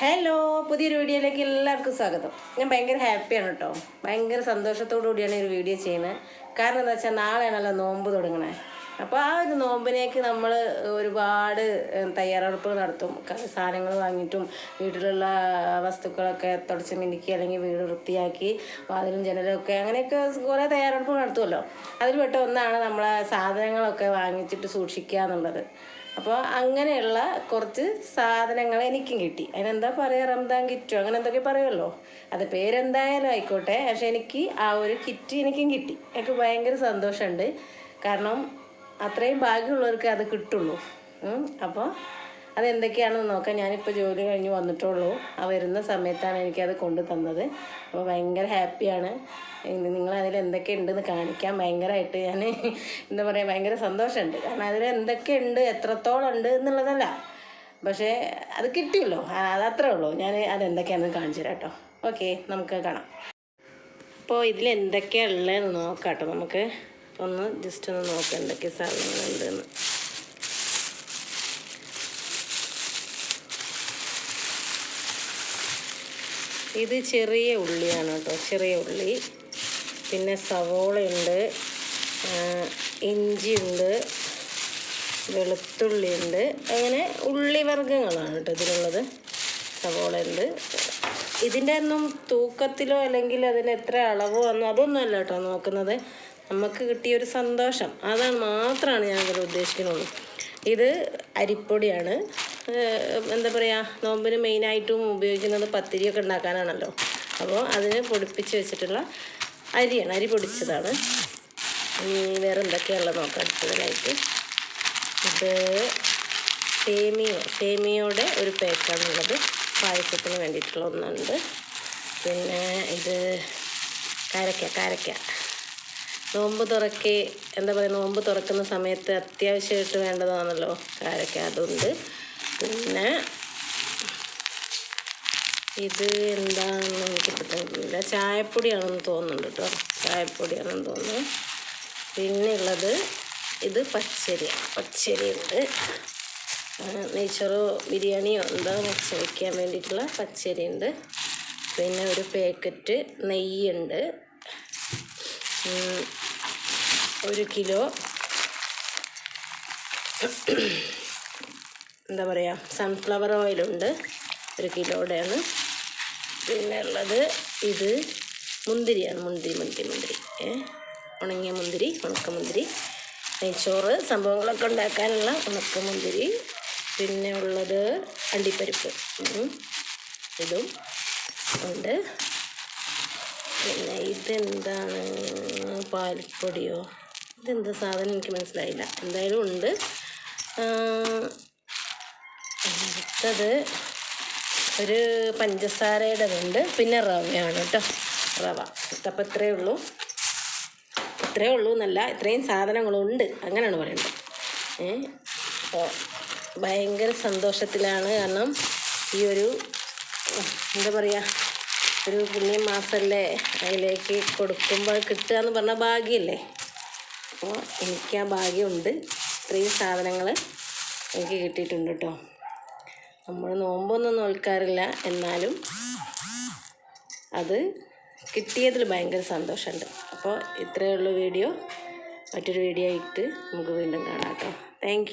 Hello പുതിയൊരു വീഡിയോയിലേക്ക് എല്ലാവർക്കും സ്വാഗതം. ഞാൻ ഭയങ്കര ഹാപ്പിയാണ് കേട്ടോ. ഭയങ്കര സന്തോഷത്തോടു കൂടിയാണ് ഒരു വീഡിയോ ചെയ്യുന്നത്. കാരണം എന്താ വെച്ചാൽ നാളെയാണല്ലോ നോമ്പ് തുടങ്ങണേ. അപ്പോൾ ആ ഒരു നോമ്പിനേക്ക് നമ്മൾ ഒരുപാട് തയ്യാറെടുപ്പുകൾ നടത്തും. സാധനങ്ങൾ വാങ്ങിയിട്ടും വീട്ടിലുള്ള വസ്തുക്കളൊക്കെ തുടച്ച് മിനുക്കി അല്ലെങ്കിൽ വീട് വൃത്തിയാക്കി വാതിലും ജനലൊക്കെ അങ്ങനെയൊക്കെ കുറേ തയ്യാറെടുപ്പ് നടത്തുമല്ലോ. അതിൽ പെട്ട ഒന്നാണ് നമ്മളെ സാധനങ്ങളൊക്കെ വാങ്ങിച്ചിട്ട് സൂക്ഷിക്കുക എന്നുള്ളത്. അപ്പോൾ അങ്ങനെയുള്ള കുറച്ച് സാധനങ്ങൾ എനിക്കും കിട്ടി. അതിനെന്താ പറയുക റംദാൻ കിറ്റോ? അങ്ങനെ എന്തൊക്കെ പറയുമല്ലോ അത് പേരെന്തായാലും ആയിക്കോട്ടെ. പക്ഷെ എനിക്ക് ആ ഒരു കിറ്റ് എനിക്കും കിട്ടി. എനിക്ക് ഭയങ്കര സന്തോഷമുണ്ട്. കാരണം അത്രയും ഭാഗ്യമുള്ളവർക്ക് അത് കിട്ടുള്ളൂ. അപ്പോൾ അതെന്തൊക്കെയാണെന്ന് നോക്കാം. ഞാനിപ്പോൾ ജോലി കഴിഞ്ഞ് വന്നിട്ടുള്ളൂ. ആ വരുന്ന സമയത്താണ് എനിക്കത് കൊണ്ടു തന്നത്. അപ്പോൾ ഭയങ്കര ഹാപ്പിയാണ്. നിങ്ങൾ അതിൽ എന്തൊക്കെ ഉണ്ടെന്ന് കാണിക്കാൻ ഭയങ്കരമായിട്ട് ഞാൻ എന്താ പറയുക ഭയങ്കര സന്തോഷമുണ്ട്. കാരണം അതിൽ എന്തൊക്കെ ഉണ്ട് എത്രത്തോളം ഉണ്ട് എന്നുള്ളതല്ല. പക്ഷേ അത് കിട്ടിയല്ലോ. അതത്രേ ഉള്ളൂ. ഞാൻ അതെന്തൊക്കെയാണെന്ന് കാണിച്ചു തരാം കേട്ടോ. ഓക്കെ നമുക്ക് കാണാം. അപ്പോൾ ഇതിൽ എന്തൊക്കെയാണ് ഉള്ളതെന്ന് നോക്കാം കേട്ടോ നമുക്ക്. ഒന്ന് ജസ്റ്റ് ഒന്ന് നോക്കാം എന്തൊക്കെ സാധനങ്ങളുണ്ടെന്ന്. ഇത് ചെറിയ ഉള്ളിയാണ് കേട്ടോ ചെറിയ ഉള്ളി. പിന്നെ സവോളയുണ്ട് ഇഞ്ചിയുണ്ട് വെളുത്തുള്ളിയുണ്ട്. അങ്ങനെ ഉള്ളി വർഗങ്ങളാണ് കേട്ടോ ഇതിലുള്ളത്. സവോളയുണ്ട്. ഇതിന്റെ ഒന്നും തൂക്കത്തിലോ അല്ലെങ്കിൽ അതിന് എത്ര അളവോ ഒന്നും അതൊന്നും അല്ല കേട്ടോ നോക്കുന്നത്. നമുക്ക് കിട്ടിയ ഒരു സന്തോഷം. അതാണ് മാത്രമാണ് ഞാൻ ഇതിൽ ഉദ്ദേശിക്കുന്നുള്ളൂ ഇത് അരിപ്പൊടിയാണ്. എന്താ പറയുക നോമ്പിന് മെയിനായിട്ടും ഉപയോഗിക്കുന്നത് പത്തിരിയൊക്കെ ഉണ്ടാക്കാനാണല്ലോ. അപ്പോൾ അതിന് പൊടിപ്പിച്ച് വെച്ചിട്ടുള്ള അരിയാണ്. അരി പൊടിച്ചതാണ്. വേറെ എന്തൊക്കെയാണുള്ളത് നോക്കാം അടുത്തതായിട്ട്. ഇത് സേമിയോ സേമിയോടെ ഒരു പാക്കാണുള്ളത്. പായസത്തിന് വേണ്ടിയിട്ടുള്ള ഒന്നുണ്ട്. പിന്നെ ഇത് കാരക്ക കാരക്ക. നോമ്പ് തുറക്കി എന്താ പറയുക നോമ്പ് തുറക്കുന്ന സമയത്ത് അത്യാവശ്യമായിട്ട് വേണ്ടതാണല്ലോ കാരക്ക. അതുണ്ട്. പിന്നെ ഇത് എന്താണെന്ന് എനിക്ക് തോന്നുന്നില്ല. ചായപ്പൊടിയാണെന്ന് തോന്നുന്നുണ്ട് കേട്ടോ. ചായപ്പൊടിയാണെന്ന് തോന്നുന്നു. പിന്നെ ഉള്ളത് ഇത് പച്ചരിയാണ് പച്ചരി ഉണ്ട്. നെയ്ച്ചോറോ ബിരിയാണിയോ എന്താ വെച്ച് വയ്ക്കാൻ വേണ്ടിയിട്ടുള്ള പച്ചരി ഉണ്ട്. പിന്നെ ഒരു പാക്കറ്റ് നെയ്യുണ്ട്. ഒരു കിലോ എന്താ പറയുക സൺഫ്ലവർ ഓയിലുണ്ട് ഒരു കിലോയുടെയാണ്. പിന്നെ ഉള്ളത് ഇത് മുന്തിരിയാണ്. മുന്തിരി മുന്തിരി മുന്തിരി. ഉണങ്ങിയ മുന്തിരി ഉണക്കമുന്തിരി നെയ്ച്ചോറ് സംഭവങ്ങളൊക്കെ ഉണ്ടാക്കാനുള്ള ഉണക്കമുന്തിരി പിന്നെ ഉള്ളത് അണ്ടിപ്പരിപ്പ്. ഇതും ഉണ്ട്. പിന്നെ ഇതെന്താണ്? പാൽപ്പൊടിയോ? ഇതെന്താ സാധനം എനിക്ക് മനസ്സിലായില്ല. എന്തായാലും ഉണ്ട്. അടുത്തത് ഒരു പഞ്ചസാരയുടെ ഉണ്ട് പിന്നെ റവയാണ് കേട്ടോ. റവ. അപ്പം ഇത്രയേ ഉള്ളൂ. ഇത്രയേ ഉള്ളൂ എന്നല്ല ഇത്രയും സാധനങ്ങളുണ്ട്. അങ്ങനെയാണ് പറയുന്നത് അപ്പോൾ ഭയങ്കര സന്തോഷത്തിലാണ് കാരണം ഈ ഒരു എന്താ പറയുക ഒരു പുണ്യം മാസമല്ലേ അതിലേക്ക് കൊടുക്കുമ്പോൾ കിട്ടുക എന്ന് പറഞ്ഞാൽ ഭാഗ്യമല്ലേ അപ്പോൾ എനിക്ക് ആ ഭാഗ്യമുണ്ട്. ഇത്രയും സാധനങ്ങൾ എനിക്ക് കിട്ടിയിട്ടുണ്ട് കേട്ടോ. നമ്മൾ നോമ്പൊന്നും നോൽക്കാറില്ല. എന്നാലും അത് കിട്ടിയതിൽ ഭയങ്കര സന്തോഷമുണ്ട്. അപ്പോൾ ഇത്രയേ ഉള്ളൂ വീഡിയോ. മറ്റൊരു വീഡിയോ ആയിട്ട് നമുക്ക് വീണ്ടും കാണാം കേട്ടോ. താങ്ക്